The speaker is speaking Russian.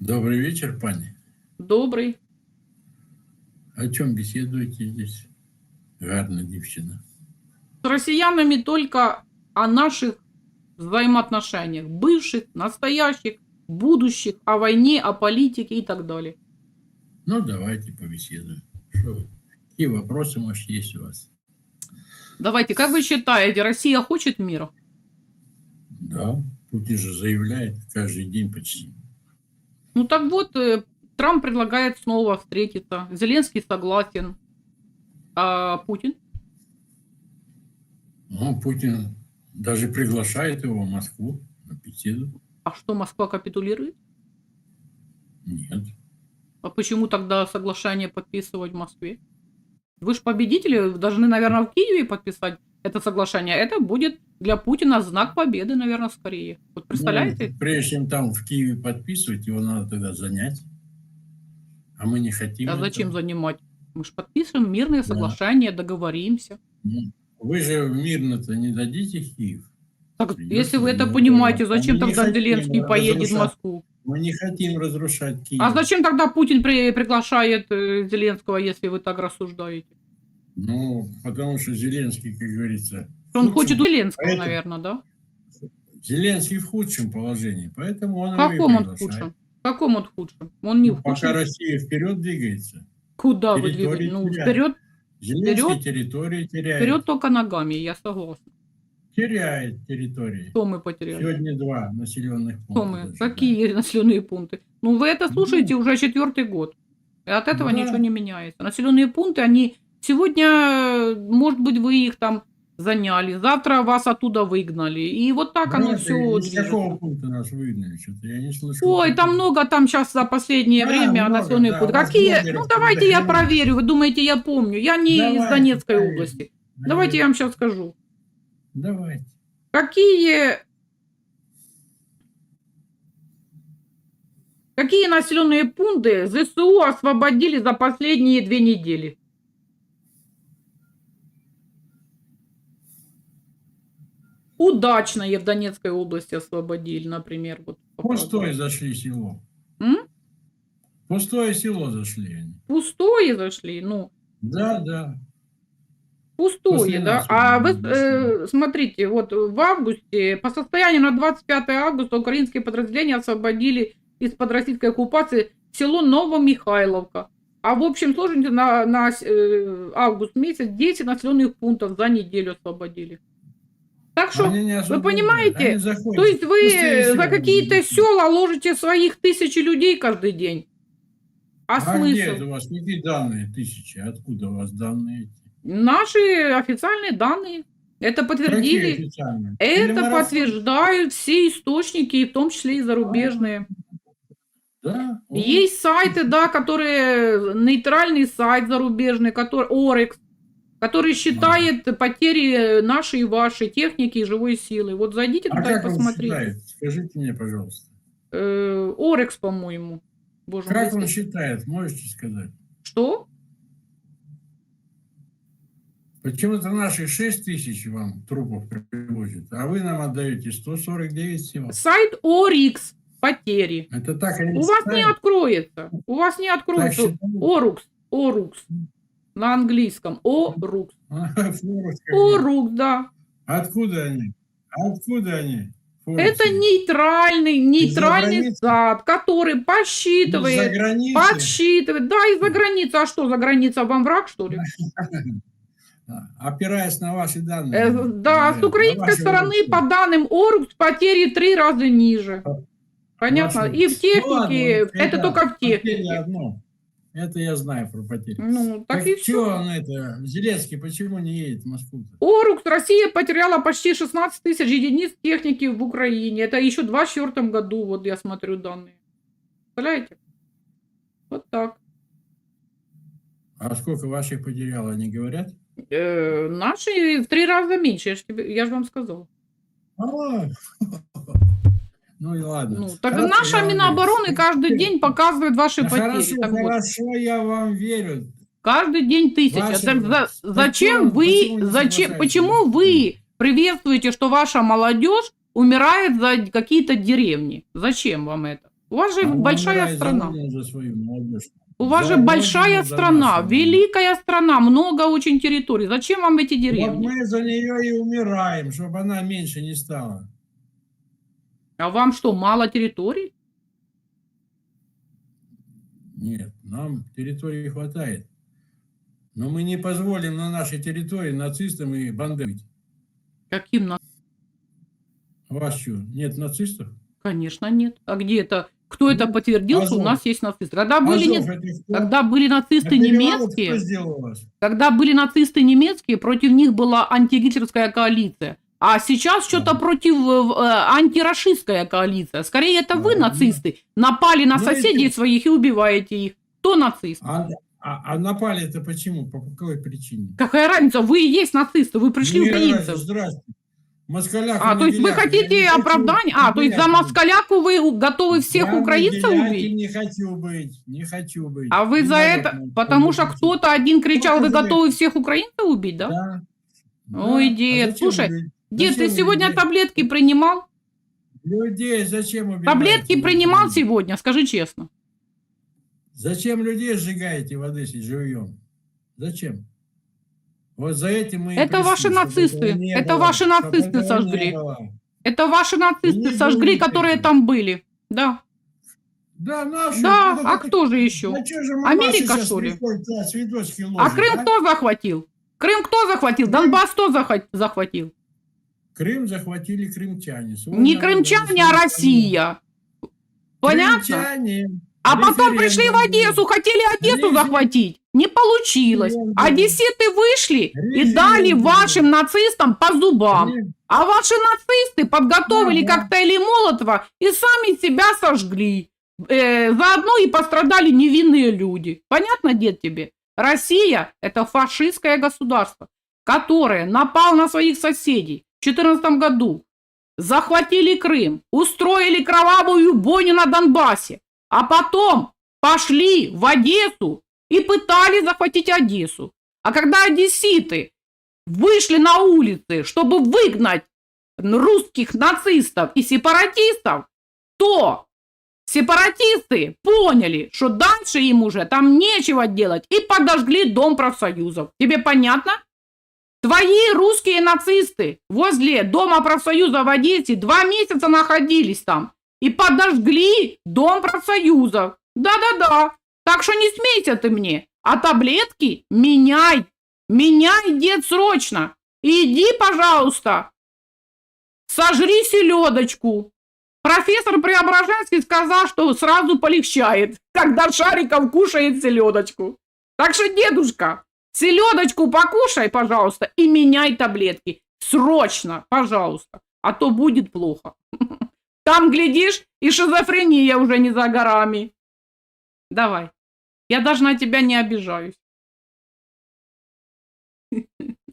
Добрый вечер, пани. Добрий. О чем беседуете здесь? Гарна дівчина. С россиянами только о наших взаимоотношениях. Бывших, настоящих, будущих, о войне, о политике и так далее. Ну, давайте побеседуем. Что? Какие вопросы, может, есть у вас? Давайте, как вы считаете, Россия хочет мира? Да, Путин же заявляет каждый день почти. Ну так вот, э, Трамп предлагает снова встретиться. Зеленский согласен. А Путин? Ну, Путин даже приглашает его в Москву на беседу. А что, Москва капитулирует? Нет. А почему тогда соглашение подписывать в Москве? Вы же победители, должны, наверное, в Киеве подписать это соглашение. Это будет для Путина знак победы, наверное, скорее. Вот представляете? Ну, прежде чем там в Киеве подписывать, его надо тогда занять. А мы не хотим. а зачем этого. занимать? Мы же подписываем мирные Да. соглашения, договоримся. Ну, Вы же мирно-то не дадите Киев. Так, если вы это понимаете, А мы зачем не тогда Зеленский поедет в. Москву? Мы не хотим разрушать Киев. А зачем тогда Путин при- приглашает э, Зеленского, если вы так рассуждаете? Ну, потому что Зеленский, как говорится, Что Он хочет Зеленского, поэтому- наверное, да? Зеленский в худшем положении, поэтому он В каком он худшем? В каком он худшем? Он не Ну, в пока худшем. Россия вперед двигается, Куда вы двигаетесь? Ну, вперед, Зеленский Вперед? территории теряет. вперед только ногами, я согласна. Теряет территории. Что мы потеряли? Сегодня два населенных Что пункта. мы? даже, Какие населенные пункты? Ну, вы это слушаете уже четвертый год. И от этого Да. ничего не меняется. Населенные пункты, они сегодня, может быть, вы их там заняли, завтра вас оттуда выгнали. И вот так Да. оно Брат, все из какого пункта нас выгнали? Что-то я не слышал. Ой, там много там сейчас за последнее Да, время много, населенные да, вас Какие? Ну, давайте я проверю. Вы думаете, я помню? Я не из Давайте, Донецкой проверим. области. Давайте я вам сейчас скажу. Давайте. Какие Какие населенные пункты ЗСУ освободили за последние две недели? Удачно в Донецкой области освободили, например. Вот, Пустое зашли село. М? Пустое село зашли они. Пустое зашли, ну, Да, да. пустое, После да. А вы э, смотрите, вот в августе, по состоянию на 25 августа украинские подразделения освободили из-под российской оккупации село Новомихайловка. А в общем сложности на, на э, август месяц 10 населенных пунктов за неделю освободили. Так что, вы понимаете? то есть вы за какие-то села ложите своих тысячи людей каждый день. А, А смысл? где это у вас? Какие данные тысячи? Откуда у вас данные? Наши официальные данные. Это подтвердили. Это подтверждают все источники, в том числе и зарубежные. Да. Есть сайты, да, которые нейтральный сайт зарубежный, который Орекс, который считает потери нашей и вашей техники и живой силы. Вот зайдите А туда и посмотрите. считает? Скажите мне, пожалуйста. Э, Орекс, по-моему. Боже Как мой, он считает? Можете сказать? Что? Почему-то наши 6 тысяч вам трупов привозят, а вы нам отдаете 149 всего. Сайт Орикс. Потери. Это так У вас не считают? откроется. У вас не откроется. считают? Орукс. Орукс. На английском. Орукс. Форекс какой. Орукс, да. Откуда они? Откуда они? Это Форексы? нейтральный, нейтральный границы? сад, который посчитывает, подсчитывает. Да, из-за границы. А что, за граница вам враг, что ли? А, Опираясь на ваши данные. Э, Да, с украинской стороны, по данным Орукс, потери три раза ниже. Понятно? И в Ну технике, ладно, это только в технике. одно. Это я знаю про потери. Ну, так Так и все. он это, Зеленский почему не едет в Москву? Орукс, Россия потеряла почти 16 тысяч единиц техники в Украине. Это еще в 24 году, вот я смотрю данные. Представляете? Вот так. А сколько ваших потерял, они говорят? Э, наши в три раза меньше, я же, тебе, я же вам сказал. А, Ну и ладно. Ну, так Хорошо, наша Минобороны каждый день показывает ваши Да потери. Хорошо, Так вот, хорошо, я вам верю. каждый день тысяча. Ваши- Так за- Почему- зачем вы, почему зачем, почему вы приветствуете, что ваша молодежь умирает за какие-то деревни? Зачем вам это? У вас же А он большая страна. за свою молодежь. У вас За же большая страна, нашу. великая страна, много очень территорий. Зачем вам эти Вот деревни? мы за нее и умираем, чтобы она меньше не стала. А вам что, мало территорий? Нет, нам территории хватает. Но мы не позволим на нашей территории нацистам и бандерам. Каким на... Вас что, нет нацистов? Конечно, нет. А где это? Кто это Ну, подтвердил, что у Азов. нас есть нацисты? Когда были, не- Азов это кто? когда были нацисты перевал немецкие, когда были нацисты немецкие, против них была антигитлеровская коалиция. А сейчас что-то против э, э, антирашистская коалиция. Скорее, это вы, нацисты, напали на Ну, соседей своих и убиваете их. Кто нацист? А, а- а напали это почему? По какой причине? Какая разница? Вы и есть нацисты, вы пришли Не украинцев. Здрасте. Москалях А, то есть вы хотите оправдания? А, то есть за москаляку вы готовы всех Я украинцев убить? не хочу быть, не хочу быть. А вы Не за это, потому что кто-то один кричал, вы готовы всех украинцев убить, да? Да. Ой, Да. дед, А слушай, Дед, ты Зачем сегодня людей? таблетки принимал? Людей зачем убиваете? Таблетки принимал сегодня, скажи честно. Зачем людей сжигаете в Одессе живьем? Зачем? Вот за этим мы Это ваши нацисты, это было, ваши нацисты сожгли. Это ваши нацисты Не сожгли, которые там были. Да, Да, наши. да, ну, а кто же еще? А чё же Америка, что ли? приходит, да, цветочки А ложит, Крым а? кто захватил? Крым кто захватил? Донбасс кто захва- захватил? Крым захватили крымчане. Свой Не крымчане, а. Россия. Понятно? Крымчане. А потом пришли в. Одессу, хотели Одессу Референдум. захватить. Не получилось. Одесситы вышли и дали вашим нацистам по зубам. А ваши нацисты подготовили Ага. коктейли Молотова и сами себя сожгли. Э, заодно и пострадали невинные люди. Понятно, дед тебе? Россия – это фашистское государство, которое напало на своих соседей в 2014 году, захватили Крым, устроили кровавую бойню на Донбассе, а потом пошли в Одессу и пытались захватить Одессу. А когда одесситы вышли на улицы, чтобы выгнать русских нацистов и сепаратистов, то сепаратисты поняли, что дальше им уже там нечего делать и подожгли дом профсоюзов. Тебе понятно? Твои русские нацисты возле дома профсоюза в Одессе два месяца находились там и подожгли дом профсоюзов. Да-да-да. Так что не смейся ты мне. А таблетки меняй. Меняй, дед, срочно. Иди, пожалуйста, сожри селедочку. Профессор Преображенский сказал, что сразу полегчает, когда Шариков кушает селедочку. Так что, дедушка, селедочку покушай, пожалуйста, и меняй таблетки. Срочно, пожалуйста, а то будет плохо. Там, глядишь, и шизофрения уже не за горами. Давай. Я даже на тебя не обижаюсь.